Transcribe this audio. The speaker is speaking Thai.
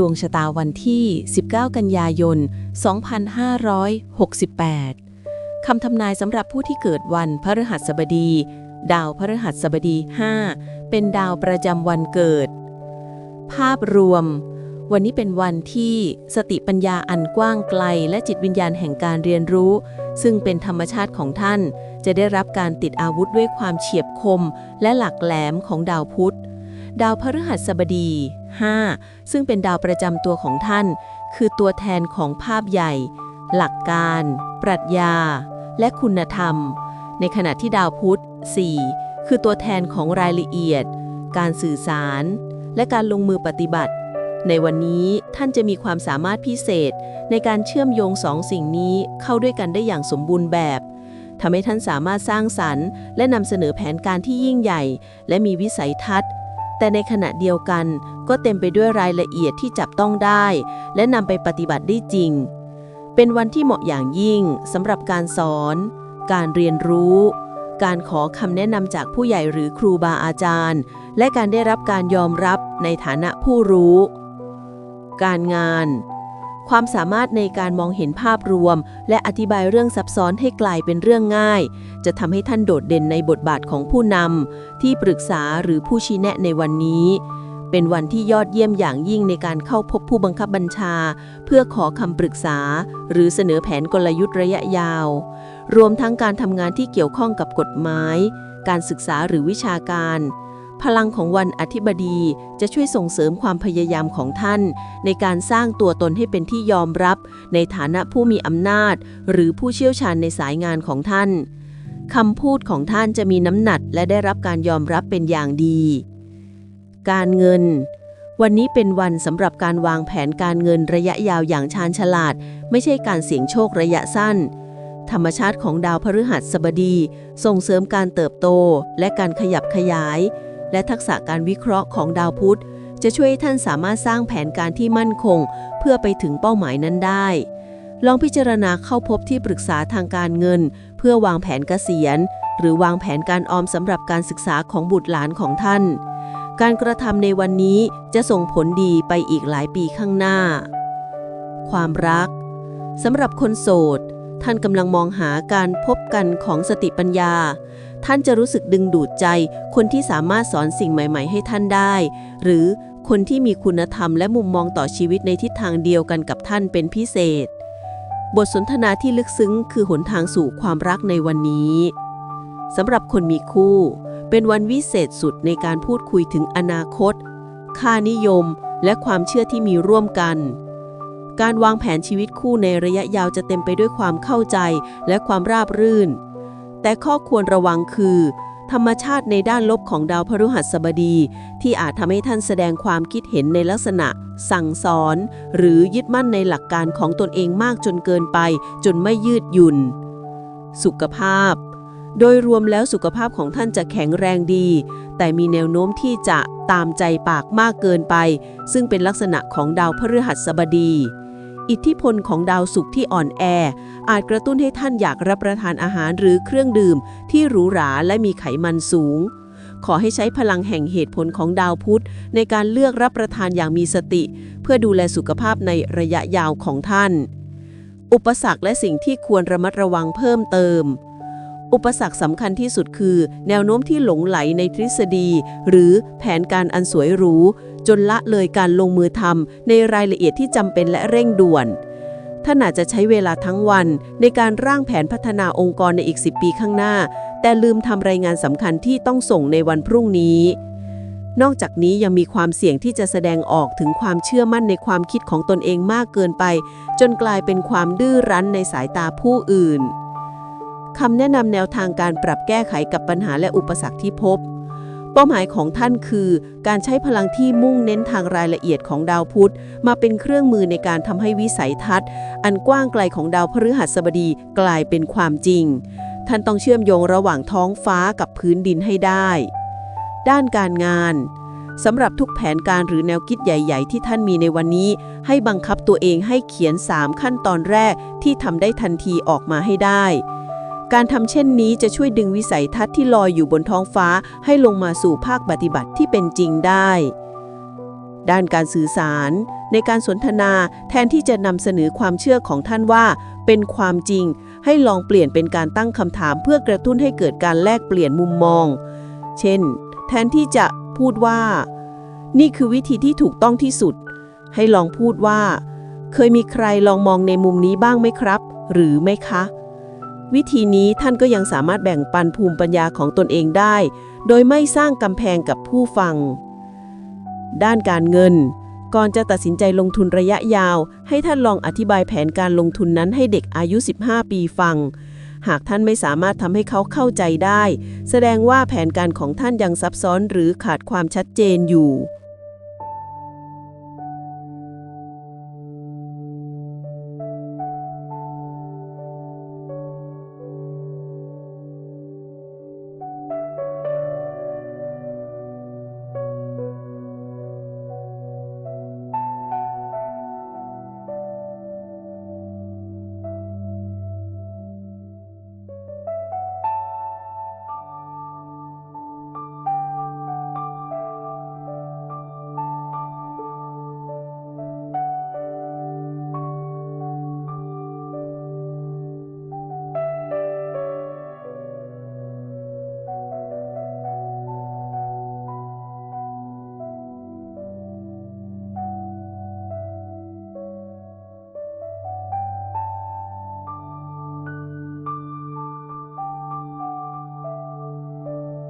ดวงชะตาวันที่ 19 กันยายน 2568 คำทำนายสำหรับผู้ที่เกิดวันพฤหัสบดี ดาวพฤหัสบดี 5 เป็นดาวประจำวันเกิด ภาพรวม วันนี้เป็นวันที่สติปัญญาอันกว้างไกล และจิตวิญญาณแห่งการเรียนรู้ ซึ่งเป็นธรรมชาติของท่าน จะได้รับการติดอาวุธด้วยความเฉียบคม และหลักแหลมของดาวพุธ ดาวพฤหัสบดี 5 ซึ่งเป็นดาวประจำตัวของท่าน คือตัวแทนของภาพใหญ่ หลักการ ปรัชญา และคุณธรรม ในขณะที่ดาวพุธ 4 คือตัวแทนของรายละเอียด การสื่อสาร และการลงมือปฏิบัติ ในวันนี้ท่านจะมีความสามารถพิเศษ ในการเชื่อมโยงสองสิ่งนี้เข้าด้วยกันได้อย่างสมบูรณ์แบบทำให้ท่านสามารถสร้างสรรค์ และนำเสนอแผนการที่ยิ่งใหญ่ และมีวิสัยทัศน์ แต่ในขณะเดียวกันก็เต็มไปด้วยรายละเอียดที่จับต้องได้ และนำไปปฏิบัติได้จริง เป็นวันที่เหมาะอย่างยิ่งสำหรับการสอน การเรียนรู้ การขอคำแนะนำจากผู้ใหญ่หรือครูบาอาจารย์ และการได้รับการยอมรับในฐานะผู้รู้ การงาน ความสามารถในการมองเห็นภาพรวม และอธิบายเรื่องซับซ้อนให้กลายเป็นเรื่องง่าย จะทำให้ท่านโดดเด่นในบทบาทของผู้นำที่ปรึกษาหรือผู้ชี้แนะในวันนี้ เป็นวันที่ยอดเยี่ยมอย่างยิ่งในการเข้าพบผู้บังคับบัญชา เพื่อขอคำปรึกษา หรือเสนอแผนกลยุทธ์ระยะยาว รวมทั้งการทำงานที่เกี่ยวข้องกับกฎหมาย การศึกษาหรือวิชาการ พลังของวันอธิบดีจะช่วยส่งเสริมความพยายามของท่าน ในการสร้างตัวตนให้เป็นที่ยอมรับ ในฐานะผู้มีอำนาจ หรือผู้เชี่ยวชาญในสายงานของท่านคำพูดของท่านจะมีน้ำหนักและได้รับการยอมรับเป็นอย่างดี การเงิน วันนี้เป็นวันสำหรับการวางแผนการเงินระยะยาวอย่างชาญฉลาด ไม่ใช่การเสี่ยงโชคระยะสั้นธรรมชาติของดาวพฤหัสบดี ส่งเสริมการเติบโตและการขยับขยาย และทักษะการวิเคราะห์ของดาวพุธ จะช่วยให้ท่านสามารถสร้างแผนการที่มั่นคง เพื่อไปถึงเป้าหมายนั้นได้ ลองพิจารณาเข้าพบที่ปรึกษาทางการเงิน เพื่อวางแผนเกษียณ หรือวางแผนการออมสำหรับการศึกษาของบุตรหลานของท่าน การกระทำในวันนี้จะส่งผลดีไปอีกหลายปีข้างหน้า ความรักสำหรับคนโสด ท่านกำลังมองหาการพบกันของสติปัญญา ท่านจะรู้สึกดึงดูดใจ คนที่สามารถสอนสิ่งใหม่ ๆ ให้ท่านได้ หรือคนที่มีคุณธรรมและมุมมองต่อชีวิตในทิศทางเดียวกันกับท่านเป็นพิเศษ บทสนทนาที่ลึกซึ้งคือหนทางสู่ความรักในวันนี้สำหรับคนมีคู่ เป็นวันวิเศษสุดในการพูดคุยถึงอนาคต ค่านิยม และความเชื่อที่มีร่วมกัน การวางแผนชีวิตคู่ในระยะยาวจะเต็มไปด้วยความเข้าใจและความราบรื่น แต่ข้อควรระวังคือ ธรรมชาติในด้านลบของดาวพฤหัสบดี ที่อาจทำให้ท่านแสดงความคิดเห็นในลักษณะ สั่งสอน หรือยึดมั่นในหลักการของตนเองมากจนเกินไป จนไม่ยืดหยุ่น สุขภาพ โดยรวมแล้วสุขภาพของท่านจะแข็งแรงดี แต่มีแนวโน้มที่จะตามใจปากมากเกินไป ซึ่งเป็นลักษณะของดาวพฤหัสบดี อิทธิพลของดาวศุกร์ที่อ่อนแอ อาจกระตุ้นให้ท่านอยากรับประทานอาหารหรือเครื่องดื่ม ที่หรูหราและมีไขมันสูง ขอให้ใช้พลังแห่งเหตุผลของดาวพุธ ในการเลือกรับประทานอย่างมีสติ เพื่อดูแลสุขภาพในระยะยาวของท่าน อุปสรรคและสิ่งที่ควรระมัดระวังเพิ่มเติมอุปสรรคสำคัญที่สุดคือ แนวโน้มที่หลงไหลในทฤษฎี หรือแผนการอันสวยหรู จนละเลยการลงมือทำในรายละเอียดที่จำเป็นและเร่งด่วน ท่านอาจจะใช้เวลาทั้งวันในการร่างแผนพัฒนาองค์กรในอีก 10 ปีข้างหน้า แต่ลืมทำรายงานสำคัญที่ต้องส่งในวันพรุ่งนี้ นอกจากนี้ยังมีความเสี่ยงที่จะแสดงออกถึงความเชื่อมั่นในความคิดของตนเองมากเกินไป จนกลายเป็นความดื้อรั้นในสายตาผู้อื่นคำแนะนำแนวทางการปรับแก้ไขกับปัญหาและอุปสรรคที่พบ เป้าหมายของท่านคือ การใช้พลังที่มุ่งเน้นทางรายละเอียดของดาวพุธ มาเป็นเครื่องมือในการทำให้วิสัยทัศน์ อันกว้างไกลของดาวพฤหัสบดีกลายเป็นความจริง ท่านต้องเชื่อมโยงระหว่างท้องฟ้ากับพื้นดินให้ได้ ด้านการงานสำหรับทุกแผนการหรือแนวคิดใหญ่ ๆ ที่ท่านมีในวันนี้ ให้บังคับตัวเองให้เขียน 3 ขั้นตอนแรกที่ทำได้ทันทีออกมาให้ได้ การทำเช่นนี้จะช่วยดึงวิสัยทัศน์ที่ลอยอยู่บนท้องฟ้าให้ลงมาสู่ภาคปฏิบัติที่เป็นจริงได้ ด้านการสื่อสาร ในการสนทนาแทนที่จะนำเสนอความเชื่อของท่านว่า เป็นความจริง ให้ลองเปลี่ยนเป็นการตั้งคำถามเพื่อกระตุ้นให้เกิดการแลกเปลี่ยนมุมมอง เช่น แทนที่จะพูดว่า นี่คือวิธีที่ถูกต้องที่สุด ให้ลองพูดว่า เคยมีใครลองมองในมุมนี้บ้างไหมครับ หรือไม่คะ วิธีนี้ท่านก็ยังสามารถแบ่งปันภูมิปัญญาของตนเองได้ โดยไม่สร้างกำแพงกับผู้ฟัง ด้านการเงิน ก่อนจะตัดสินใจลงทุนระยะยาว ให้ท่านลองอธิบายแผนการลงทุนนั้นให้เด็กอายุ 15 ปีฟัง หากท่านไม่สามารถทำให้เขาเข้าใจได้ แสดงว่าแผนการของท่านยังซับซ้อนหรือขาดความชัดเจนอยู่